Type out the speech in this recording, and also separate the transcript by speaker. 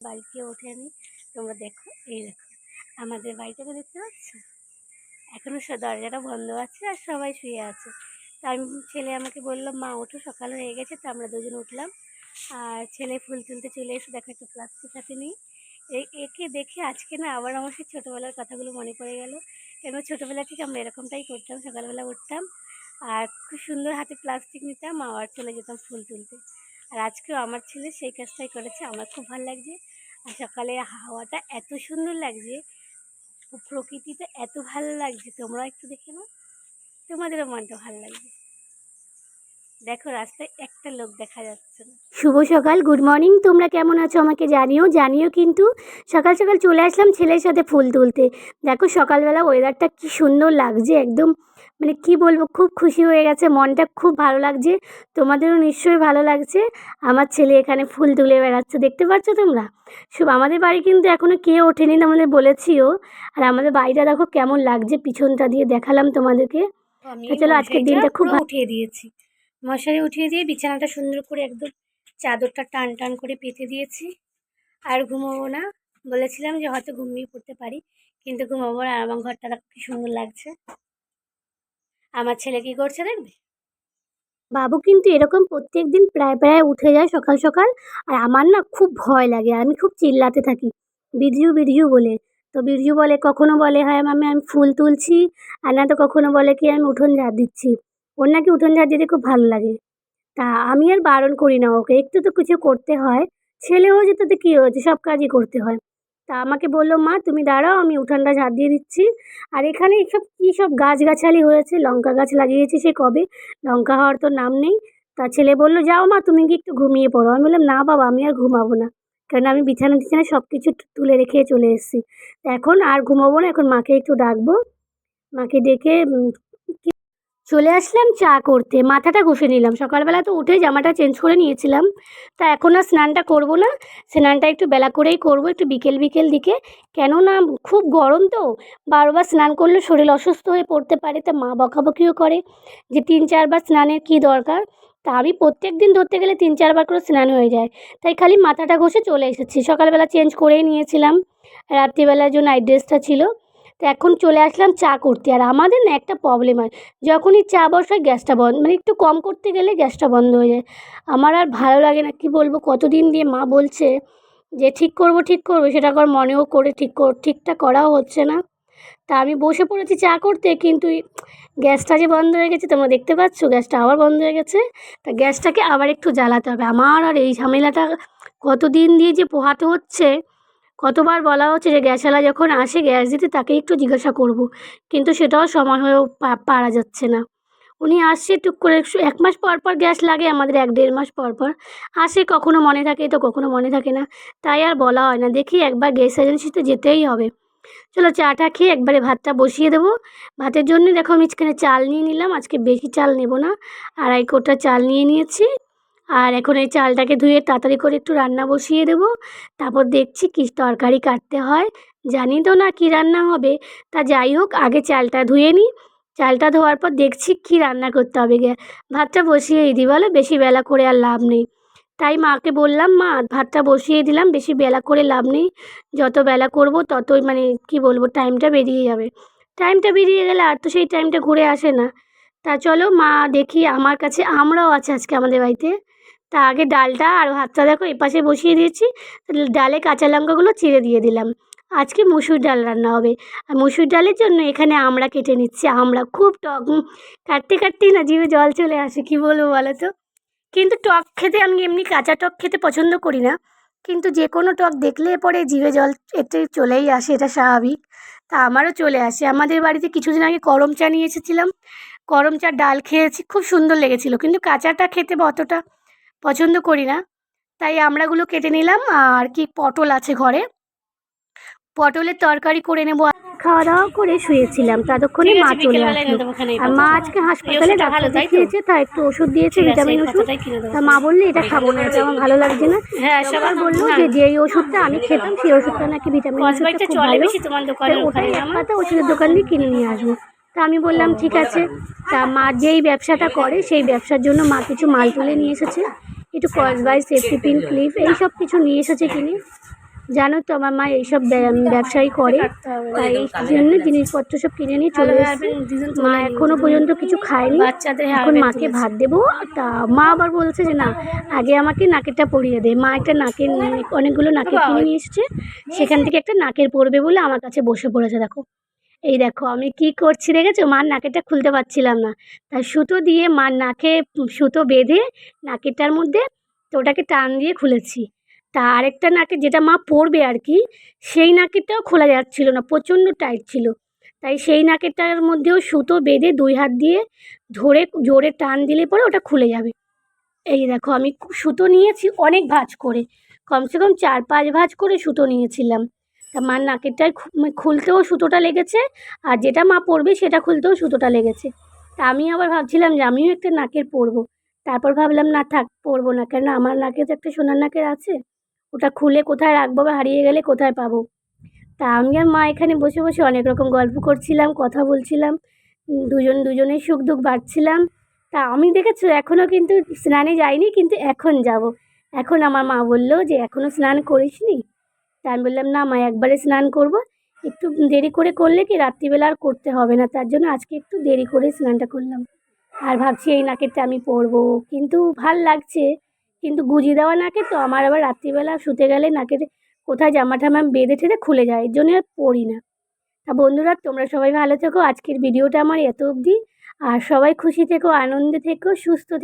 Speaker 1: বাড়িতে ওঠে আমি তোমরা দেখো, এই দেখো, আমাদের বাড়িটাকে দেখতে পাচ্ছ? এখনও সে, দরজাটা বন্ধ আছে আর সবাই শুয়ে আছে। তা আমি, ছেলে আমাকে বলল, মা, ওঠো, সকাল হয়ে গেছে, তো আমরা দুজন উঠলাম। আর ছেলে ফুল তুলতে চলে এসে দেখো একটু প্লাস্টিক হাতে নিই একে দেখে আজকে না আবার আমার সেই ছোটোবেলার কথাগুলো মনে পড়ে গেল। কেন ছোটোবেলা থেকে আমরা এরকমটাই করতাম, সকালবেলা উঠতাম আর খুব সুন্দর হাতে প্লাস্টিক নিতাম আবার চলে যেতাম ফুল তুলতে। আর আজকেও আমার ছেলে সেই কাজটাই করেছে, আমার খুব ভালো লাগছে। আর সকালে হাওয়াটা এত সুন্দর লাগছে, প্রকৃতিটা এত ভালো লাগছে। তোমরাও একটু দেখে নাও, তোমাদেরও মনটা ভালো লাগবে দেখো রাস্তায় একটা লোক দেখা যাচ্ছে শুভ সকাল গুড মর্নিং তোমরা কেমন আছো আমাকে জানিও। জানিও কিন্তু সকাল সকাল চলে আসলাম ছেলের সাথে ফুল তুলতে। দেখো সকালবেলা ওয়েদারটা কি সুন্দর লাগছে, একদম মানে কি বলব খুব খুশি হয়ে গেছে মনটা খুব ভালো লাগছে তোমাদেরও নিশ্চয়ই ভালো লাগছে। আমার ছেলে এখানে ফুল তুলে বেড়াচ্ছে দেখতে পাচ্ছ তোমরা? সব আমাদের বাড়ি কিন্তু এখনও কেউ ওঠেনি না আমাদের বলেছিও। আর আমাদের বাড়িটা দেখো কেমন লাগছে পিছনটা দিয়ে দেখালাম তোমাদেরকে। চলো আজকের দিনটা খুব উঠিয়ে দিয়েছি। মশারি উঠিয়ে দিয়ে বিছানাটা সুন্দর করে একদম চাদরটা টান টান করে পেতে দিয়েছি। আর ঘুমোবো না বলেছিলাম যে হয়তো ঘুমিয়ে পড়তে পারি কিন্তু ঘুমাবো না আর আমার ঘরটা দেখো কি সুন্দর লাগছে। আমার ছেলে কি করছে দেখবে? বাবু কিন্তু এরকম প্রত্যেক দিন প্রায় প্রায় উঠে যায় সকাল সকাল, আর আমার না খুব ভয় লাগে, আমি খুব চিল্লাতে থাকি। বিরজু বিরজু বলে, তো বিরজু বলে, কখনো বলে হ্যাঁ মামি, আমি ফুল তুলছি, আর না তো কখনো বলে কি আমি উঠোন ঝাড় দিচ্ছি। ওর নাকি উঠোন ঝাড় দিতে খুব ভালো লাগে। তা আমি আর বারণ করি না ওকে, একটু তো কিছু করতে হয় ছেলে হয়েছে তাতে কী হয়েছে, সব কাজই করতে হয়। তা আমাকে বলল, মা, তুমি দাঁড়াও, আমি উঠানটা ঝাড় দিয়ে দিচ্ছি। আর এখানে এইসব কী সব গাছগাছালি হয়েছে? লঙ্কা গাছ লাগিয়েছি সে কবে? লঙ্কা হওয়ার তো নাম নেই। তা ছেলে বলল, যাও মা, তুমি কি একটু ঘুমিয়ে পড়ো। আমি বললাম, না বাবা, আমি আর ঘুমাবো না। কারণ আমি বিছানা টিছানা সব কিছু তুলে রেখে চলে এসেছি। এখন আর ঘুমাবো না, এখন মাকে একটু ডাকবো। মাকে ডেকে চলে আসলাম চা করতে। মাথাটা ঘষে নিলাম। সকালবেলা তো উঠে জামাটা চেঞ্জ করে নিয়েছিলাম। তা এখন আর স্নানটা করব না। স্নানটা একটু বেলা করেই করব, একটু বিকেল বিকেল দিকে। কেননা খুব গরম তো, বারবার স্নান করলে শরীর অসুস্থ হয়ে পড়তে পারে, তা মা বকাবকিও করে যে তিন চারবার স্নানের কী দরকার? তা আমি প্রত্যেক দিন ধরতে গেলে তিন চারবার করে স্নান হয়ে যায়। তাই খালি মাথাটা ঘষে চলে এসেছি। সকালবেলা চেঞ্জ করেই নিয়েছিলাম। রাত্রিবেলার জন্য নাইট ড্রেসটা ছিল তো এখন চলে আসলাম চা করতে। আর আমাদের না একটা প্রবলেম হয়, যখনই চা বসাই গ্যাসটা বন্ধ মানে একটু কম করতে গেলে গ্যাসটা বন্ধ হয়ে যায়। আমার আর ভালো লাগে না, কি বলব, কতদিন দিয়ে মা বলছে যে ঠিক করব, ঠিক করব, সেটা আবার মনেও করে ঠিক কর ঠিকঠাক করাও হচ্ছে না। তা আমি বসে পড়েছি চা করতে, কিন্তু গ্যাসটা যে বন্ধ হয়ে গেছে, তোমরা দেখতে পাচ্ছ, গ্যাসটা আবার বন্ধ হয়ে গেছে। তা গ্যাসটাকে আবার একটু জ্বালাতে হবে। আমার আর এই ঝামেলাটা কতদিন দিয়ে যে পোহাতে হচ্ছে কতবার বলা হচ্ছে যে গ্যাসওয়ালা যখন আসে গ্যাস দিতে, তাকে একটু জিজ্ঞাসা করব। কিন্তু সেটাও সময় হয়েও পারা যাচ্ছে না। উনি আসছে টুক করে এক মাস পর পর গ্যাস লাগে, আমাদের এক দেড় মাস পর পর। আসে কখনো মনে থাকে তো কখনো মনে থাকে না। তাই আর বলা হয় না। দেখি একবার গ্যাস এজেন্সিতে যেতেই হবে। চলো চাটা খেয়ে একবারে ভাতটা বসিয়ে দেবো। ভাতের জন্য দেখো আমি চাল নিয়ে নিলাম। আজকে বেশি চাল নেব না। আড়াই কোটা চাল নিয়ে নিয়েছি। আর এখন এই চালটাকে ধুয়ে তাড়াতাড়ি করে একটু রান্না বসিয়ে দেবো। তারপর দেখছি কী তরকারি কাটতে হয়। জানি তো না কী রান্না হবে। তা যাই হোক, আগে চালটা ধুয়ে নিই। চালটা ধোয়ার পর দেখছি কী রান্না করতে হবে গে। ভাতটা বসিয়েই দিই বলো, বেশি বেলা করে আর লাভ নেই। তাই মাকে বললাম, মা, ভাতটা বসিয়ে দিলাম, বেশি বেলা করে লাভ নেই। যত বেলা করব ততই মানে কি বলব টাইমটা বেরিয়ে যাবে। টাইমটা বেরিয়ে গেলে আর তো সেই টাইমটা ঘুরে আসে না। তা চলো মা দেখি, আমার কাছে আমরাও আছে আজকে আমাদের বাড়িতে। তা আগে ডালটা আর ভাতটা দেখো এপাশে বসিয়ে দিয়েছি। ডালে কাঁচা লঙ্কাগুলো চিড়ে দিয়ে দিলাম। আজকে মুসুর ডাল রান্না হবে। আর মুসুর ডালের জন্য এখানে আমরা কেটে নিচ্ছি আমরা খুব টক। কাটতে কাটতেই না জিভে জল চলে আসে, কী বলব বলো তো? কিন্তু টক খেতে আমি এমনি কাঁচা টক খেতে পছন্দ করি না। কিন্তু যে কোনো টক দেখলে পরে জিভে জল এতে চলেই আসে, এটা স্বাভাবিক। তা আমারও চলে আসে। আমাদের বাড়িতে কিছুদিন আগে করম চা নিয়ে এসেছিলাম। করম চার ডাল খেয়েছি, খুব সুন্দর লেগেছিলো। কিন্তু কাঁচাটা খেতে অতটা পছন্দ করি না। তাই আমড়াগুলো কেটে নিলাম আর কি পটল আছে ঘরে। পটলের তরকারি করে নেব। খাওয়া দাওয়া করে শুয়েছিলাম ততক্ষণে মা চলে আসলো। আর মা আজকে হাসপাতালে ডাক্তার দেখিয়েছে তা একটু ওষুধ দিয়েছে ভিটামিন ওষুধ। তা মা বললে এটা খাব না এটা আমার ভালো লাগছে না। সবার বলল যে যেই ওষুধটা আমি খেতাম সেই ওষুধটা নাকি ভিটামিন ওষুধটা খুব ভালো। ওটাই এক পাতা ওষুধের দোকান দিয়ে কিনে নিয়ে আসব। তা আমি বললাম ঠিক আছে। তা মা যেই ব্যবসাটা করে সেই ব্যবসার জন্য মা কিছু মাল তুলে নিয়ে এসেছে। একটু কসবাই সেফটি পিন ক্লিপ এই সব কিছু নিয়ে এসেছে কিনে। জানো তো আমার মা এইসব ব্য- ব্যবসায়ী করে। তাই এই জন্য জিনিসপত্র সব কিনে নিয়ে চলে এসেছে। মা এখনও পর্যন্ত কিছু খায়নি। এখন মাকে ভাত দেবো। তা মা আবার বলছে যে না আগে আমাকে নাকেরটা পরিয়ে দে। মা একটা নাকের অনেকগুলো নাকের কিনে নিয়ে এসছে। সেখান থেকে একটা নাকের পরবে বলে আমার কাছে বসে পড়েছে দেখো। এই দেখো আমি কি করছি দেখেছ? মার নাকেরটা খুলতে পারছিলাম না। তাই সুতো দিয়ে মার নাকে সুতো বেঁধে নাকেরটার মধ্যে তো ওটাকে টান দিয়ে খুলেছি। তা আরেকটা নাকে যেটা মা পরবে আর কি, সেই নাকেরটাও খোলা যাচ্ছিল না, প্রচণ্ড টাইট ছিল। তাই সেই নাকেরটার মধ্যেও সুতো বেঁধে দুই হাত দিয়ে ধরে জোরে টান দিলে পরে ওটা খুলে যাবে। এই দেখো আমি সুতো নিয়েছি অনেক ভাঁজ করে। কমসে কম চার পাঁচ ভাঁজ করে সুতো নিয়েছিলাম। তা মার নাকেরটায় মানে খুলতেও সুতোটা লেগেছে আর যেটা মা পরবে সেটা খুলতেও সুতোটা লেগেছে। তা আমি আবার ভাবছিলাম যে আমিও একটা নাকের পরবো। তারপর ভাবলাম, না থাক, পরবো না। কেন আমার নাকে তো একটা সোনার নাকের আছে। ওটা খুলে কোথায় রাখব বা হারিয়ে গেলে কোথায় পাবো? তা আমি আর মা এখানে বসে বসে অনেক রকম গল্প করছিলাম, কথা বলছিলাম দুজন দুজনের সুখ দুঃখ বাড়ছিলাম তা আমি দেখেছ এখনও কিন্তু স্নানে যাইনি, কিন্তু এখন যাব। এখন আমার মা বলল যে এখনও স্নান করিসনি? তা আমি বললাম, না মা, একবারে স্নান করব। একটু দেরি করে করলে কি রাত্রিবেলা আর করতে হবে না, তার জন্য আজকে একটু দেরি করে স্নানটা করলাম। আর ভাবছি এই নাকেরটা আমি পরবো, কিন্তু ভালো লাগছে। কিন্তু গুঁজি দেওয়া নাকে তো আমার আবার রাত্রিবেলা শুতে গেলে নাকের কোথায় জামা টামা বেঁধে ঠেঁধে খুলে যায়, এর জন্য আর পরি না। তা বন্ধুরা, তোমরা সবাই ভালো থেকো, আজকের ভিডিওটা আমার এত অবধি। আর সবাই খুশি থেকো, আনন্দে থেকো, সুস্থ